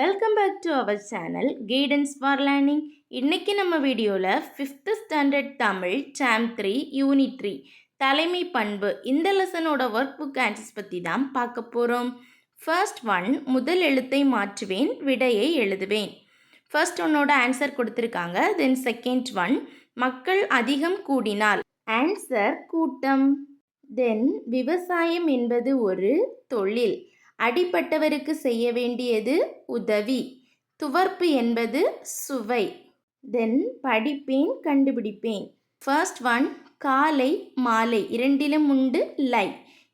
Welcome back to our channel guidance for learning இன்றைக்கி நம்ம வீடியோவில் ஃபிஃப்த்து ஸ்டாண்டர்ட் தமிழ் சாம் த்ரீ யூனிட் த்ரீ தலைமை பண்பு இந்த லெசனோட ஒர்க் புக் ஆன்சர்ஸ் பற்றி தான் பார்க்க போகிறோம் ஃபர்ஸ்ட் ஒன் முதல் எழுத்தை மாற்றுவேன் விடையை எழுதுவேன். ஃபர்ஸ்ட் ஒன்னோட ஆன்சர் கொடுத்துருக்காங்க தென் செகண்ட் ஒன் மக்கள் அதிகம் கூடினால். ஆன்சர் கூட்டம். தென் விவசாயம் என்பது ஒரு தொழில். அடிப்பட்டவருக்கு செய்ய வேண்டியது உதவி. துவர்ப்பு என்பது சுவை. தென் படிப்பேன் கண்டுபிடிப்பேன். ஃபர்ஸ்ட் ஒன் காலை மாலை. இரண்டிலும் உண்டு லை.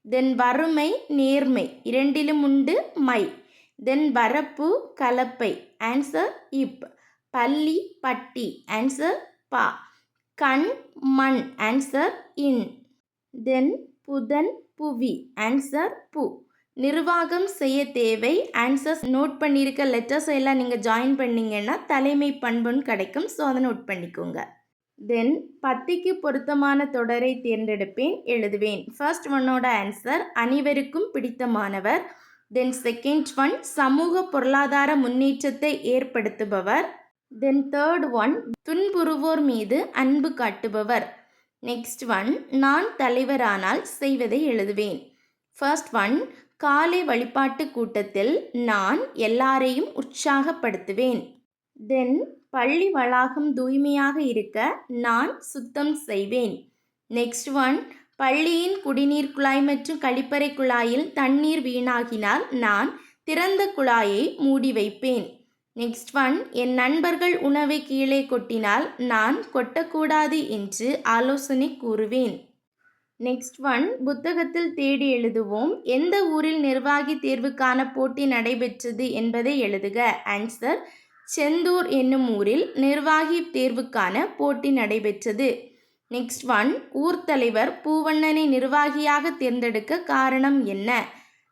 தென் வறுமை நேர்மை. இரண்டிலும் உண்டு மை. தென் வரப்பு கலப்பை. ஆன்சர் இப். பள்ளி பட்டி. ஆன்சர் பா. கண் மண். ஆன்சர் இன். தென் புதன் புவி. ஆன்சர் பு. நிர்வாகம் செய்ய தேவை. ஆன்சர்ஸ் நோட் பண்ணியிருக்க லெட்டர்ஸ் எல்லாம் நீங்கள் ஜாயின் பண்ணீங்கன்னா தலைமை பண்புன்னு கிடைக்கும். ஸோ அதை நோட் பண்ணிக்கோங்க. தென் பத்திக்கு பொருத்தமான தொடரை தேர்ந்தெடுப்பேன் எழுதுவேன். ஃபர்ஸ்ட் ஒன்னோட ஆன்சர் அனைவருக்கும் பிடித்தமானவர். தென் செகண்ட் ஒன் சமூக பொருளாதார முன்னேற்றத்தை ஏற்படுத்துபவர். தென் தேர்ட் ஒன் துன்புறுவோர் மீது அன்பு காட்டுபவர். நெக்ஸ்ட் ஒன் நான் தலைவரானால் செய்வதை எழுதுவேன். ஃபர்ஸ்ட் ஒன் காலை வழிபாட்டு கூட்டத்தில் நான் எல்லாரையும் உற்சாகப்படுத்துவேன். தென் பள்ளி வளாகம் தூய்மையாக இருக்க நான் சுத்தம் செய்வேன். நெக்ஸ்ட் ஒன் பள்ளியின் குடிநீர் குழாய் மற்றும் கழிப்பறை குழாயில் தண்ணீர் வீணாகினால் நான் திறந்த குழாயை மூடி வைப்பேன். நெக்ஸ்ட் ஒன் என் நண்பர்கள் உணவை கீழே கொட்டினால் நான் கொட்டக்கூடாது என்று ஆலோசனை கூறுவேன். நெக்ஸ்ட் ஒன் புத்தகத்தில் தேடி எழுதுவோம். எந்த ஊரில் நிர்வாகி தேர்வுக்கான போட்டி நடைபெற்றது என்பதை எழுதுக. ஆன்சர் செந்தூர் என்னும் ஊரில் நிர்வாகி தேர்வுக்கான போட்டி நடைபெற்றது. நெக்ஸ்ட் ஒன் ஊர் தலைவர் பூவண்ணனை நிர்வாகியாக தேர்ந்தெடுக்க காரணம் என்ன?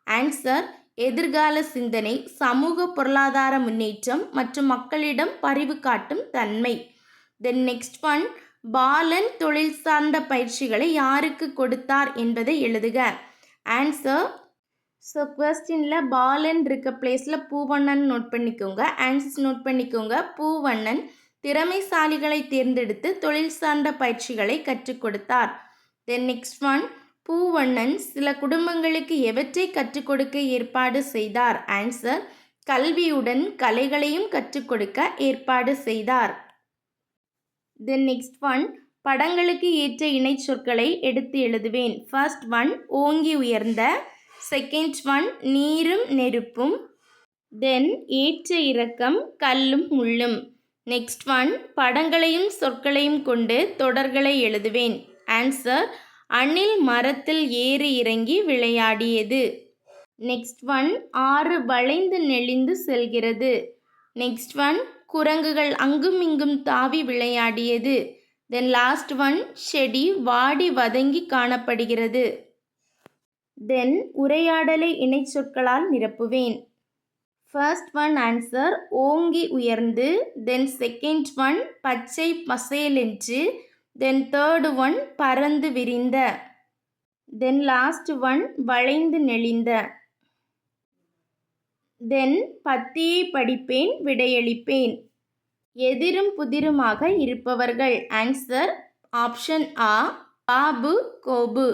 ஆன்சர் எதிர்கால சிந்தனை சமூக பொருளாதார முன்னேற்றம் மற்றும் மக்களிடம் பரிவு காட்டும் தன்மை. தென் நெக்ஸ்ட் ஒன் பாலன் தொழில் சார்ந்த பயிற்சிகளை யாருக்கு கொடுத்தார் என்பதை எழுதுக. ஆன்சர் ஸோ கொஸ்டினில் பாலன் இருக்க பிளேஸில் பூவண்ணன் நோட் பண்ணிக்கோங்க. ஆன்சர்ஸ் நோட் பண்ணிக்கோங்க. பூவண்ணன் திறமைசாலிகளை தேர்ந்தெடுத்து தொழில் சார்ந்த பயிற்சிகளை கற்றுக் கொடுத்தார். தென் நெக்ஸ்ட் ஒன் பூவண்ணன் சில குடும்பங்களுக்கு எவற்றை கற்றுக் கொடுக்க ஏற்பாடு செய்தார்? ஆன்சர் கல்வியுடன் கலைகளையும் கற்றுக் கொடுக்க ஏற்பாடு செய்தார். தென் நெக்ஸ்ட் ஒன் படங்களுக்கு ஏற்ற இணை சொற்களை எடுத்து எழுதுவேன். ஃபர்ஸ்ட் ஒன் ஓங்கி உயர்ந்த. செகண்ட் ஒன் நீரும் நெருப்பும். தென் ஏற்ற இறக்கம் கல்லும் முள்ளும். நெக்ஸ்ட் ஒன் படங்களையும் சொற்களையும் கொண்டு தொடர்களை எழுதுவேன். ஆன்சர் அணில் மரத்தில் ஏறி இறங்கி விளையாடியது. நெக்ஸ்ட் ஒன் ஆறு வளைந்து நெளிந்து செல்கிறது. நெக்ஸ்ட் ஒன் குரங்குகள் அங்கும் இங்கும் தாவி விளையாடியது. தென் லாஸ்ட் ஒன் செடி வாடி வதங்கி காணப்படுகிறது. தென் உரையாடலை இணை சொற்களால் நிரப்புவேன். ஃபர்ஸ்ட் ஒன் ஆன்சர் ஓங்கி உயர்ந்து. தென் செகண்ட் ஒன் பச்சை பசேலென்று. தென் தேர்டு ஒன் பறந்து விரிந்த. தென் லாஸ்ட் ஒன் வளைந்து நெளிந்த. தென் பத்தியை படிப்பேன் விடையளிப்பேன். எதிரும் புதிருமாக இருப்பவர்கள். ஆன்சர் ஆப்ஷன் ஆ பாபு கோபு.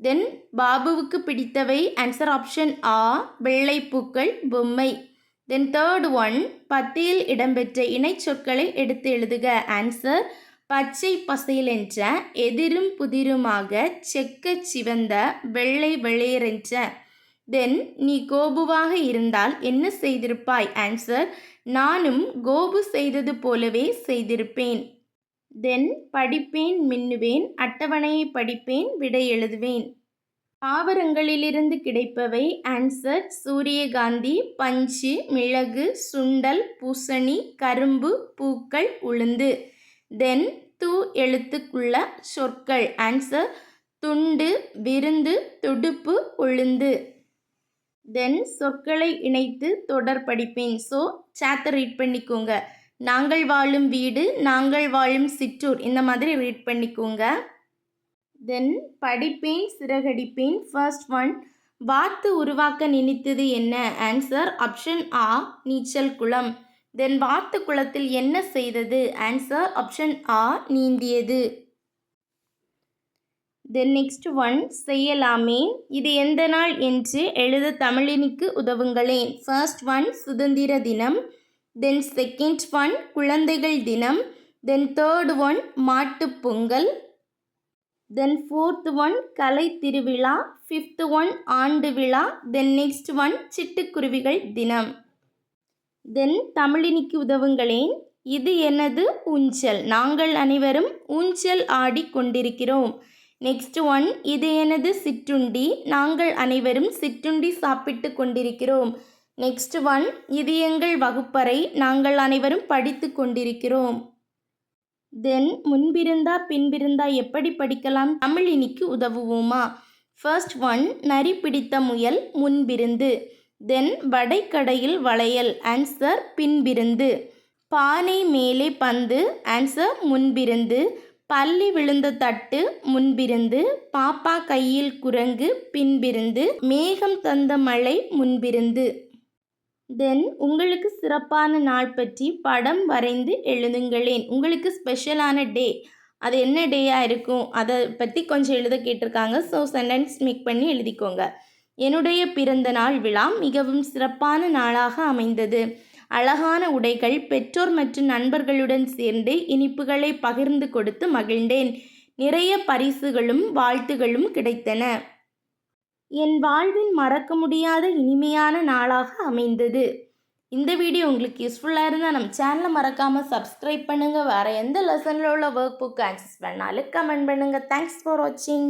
தென் பாபுவுக்கு பிடித்தவை. ஆன்சர் ஆப்ஷன் ஆ வெள்ளைப்பூக்கள் பொம்மை. தென் தேர்ட் ஒன் பத்தியில் இடம்பெற்ற இணைச்சொற்களை எடுத்து எழுதுக. ஆன்சர் பச்சை பசையில் என்ற எதிரும் புதிருமாக செக்க சிவந்த வெள்ளை வெளியரென்ற தென் நீ கோபுவாக இருந்தால் என்ன செய்திருப்பாய்? ஆன்சர் நானும் கோபு செய்தது போலவே செய்திருப்பேன். தென் படிப்பேன் மின்னுவேன் அட்டவணையை படிப்பேன் விடை எழுதுவேன். தாவரங்களிலிருந்து கிடைப்பவை ஆன்சர் சூரியகாந்தி பஞ்சு மிளகு சுண்டல் பூசணி கரும்பு பூக்கள் உளுந்து. தென் தூ எழுத்துக்குள்ள சொற்கள். ஆன்சர் துண்டு விருந்து துடுப்பு உளுந்து. தென் சொற்களை இணைத்து தொடர் படிப்பேன். ஸோ சாப்டர் ரீட் பண்ணிக்கோங்க. நாங்கள் வாழும் வீடு நாங்கள் வாழும் சிற்றூர். இந்த மாதிரி ரீட் பண்ணிக்கோங்க. தென் படிப்பேன் சிறகடிப்பேன். ஃபர்ஸ்ட் ஒன் வாத்து உருவாக்க நினைத்தது என்ன? ஆன்சர் ஆப்ஷன் ஆ நீச்சல் குளம். தென் வாத்து குளத்தில் என்ன செய்தது? ஆன்சர் ஆப்ஷன் ஆ நீந்தியது. தென் நெக்ஸ்ட் ஒன் செய்யலாமே. இது எந்த நாள் என்று எழுத தமிழினிக்கு உதவுங்களேன். ஃபர்ஸ்ட் ஒன் சுதந்திர தினம். தென் செகண்ட் ஒன் குழந்தைகள் தினம். தென் தேர்ட் ஒன் மாட்டுப் பொங்கல். தென் ஃபோர்த் ஒன் கலை திருவிழா. ஃபிஃப்த் ஒன் ஆண்டு விழா. தென் நெக்ஸ்ட் ஒன் சிட்டுக்குருவிகள் தினம். தென் தமிழினிக்கு உதவுங்களேன். இது எனது ஊஞ்சல். நாங்கள் அனைவரும் ஊஞ்சல் ஆடி கொண்டிருக்கிறோம். நெக்ஸ்ட் ஒன் இது எனது சிற்றுண்டி. நாங்கள் அனைவரும் சிற்றுண்டி சாப்பிட்டு கொண்டிருக்கிறோம். நெக்ஸ்ட் ஒன் இது எங்கள் வகுப்பறை. நாங்கள் அனைவரும் படித்து கொண்டிருக்கிறோம். தென் முன்பிருந்தா பின்பிருந்தா எப்படி படிக்கலாம்? தமிழ் இனிக்கு உதவுவோமா? ஃபர்ஸ்ட் ஒன் நரி பிடித்த முயல் முன்பிருந்து. தென் வடைக்கடையில் வளையல். ஆன்சர் பின்பிருந்து. பானை மேலே பந்து. ஆன்சர் முன்பிருந்து. பள்ளி விழுந்த தட்டு முன்பிருந்து பாப்பா கையில் குரங்கு பின்பிருந்து மேகம் தந்த மழை முன்பிருந்து. தென் உங்களுக்கு சிறப்பான நாள் பற்றி படம் வரைந்து எழுதுங்களேன். உங்களுக்கு ஸ்பெஷலான டே. அது என்ன டேயாக இருக்கும்? அதை பற்றி கொஞ்சம் எழுத கேட்டிருக்காங்க. ஸோ சென்டென்ஸ் மேக் பண்ணி எழுதிக்கோங்க. என்னுடைய பிறந்த நாள் விழா மிகவும் சிறப்பான நாளாக அமைந்தது. அழகான உடைகள் பெற்றோர் மற்றும் நண்பர்களுடன் சேர்ந்து இனிப்புகளை பகிர்ந்து கொடுத்து மகிழ்ந்தேன். நிறைய பரிசுகளும் வாழ்த்துகளும் கிடைத்தன. என் வாழ்வின் மறக்க முடியாத இனிமையான நாளாக அமைந்தது. இந்த வீடியோ உங்களுக்கு யூஸ்ஃபுல்லாக இருந்தால் நம்ம சேனலை மறக்காமல் சப்ஸ்கிரைப் பண்ணுங்கள் வேறு எந்த லெசனில் உள்ள ஒர்க் புக் ஆக்சஸ் பண்ணாலும் கமெண்ட் பண்ணுங்கள் தேங்க்ஸ் ஃபார் வாட்சிங்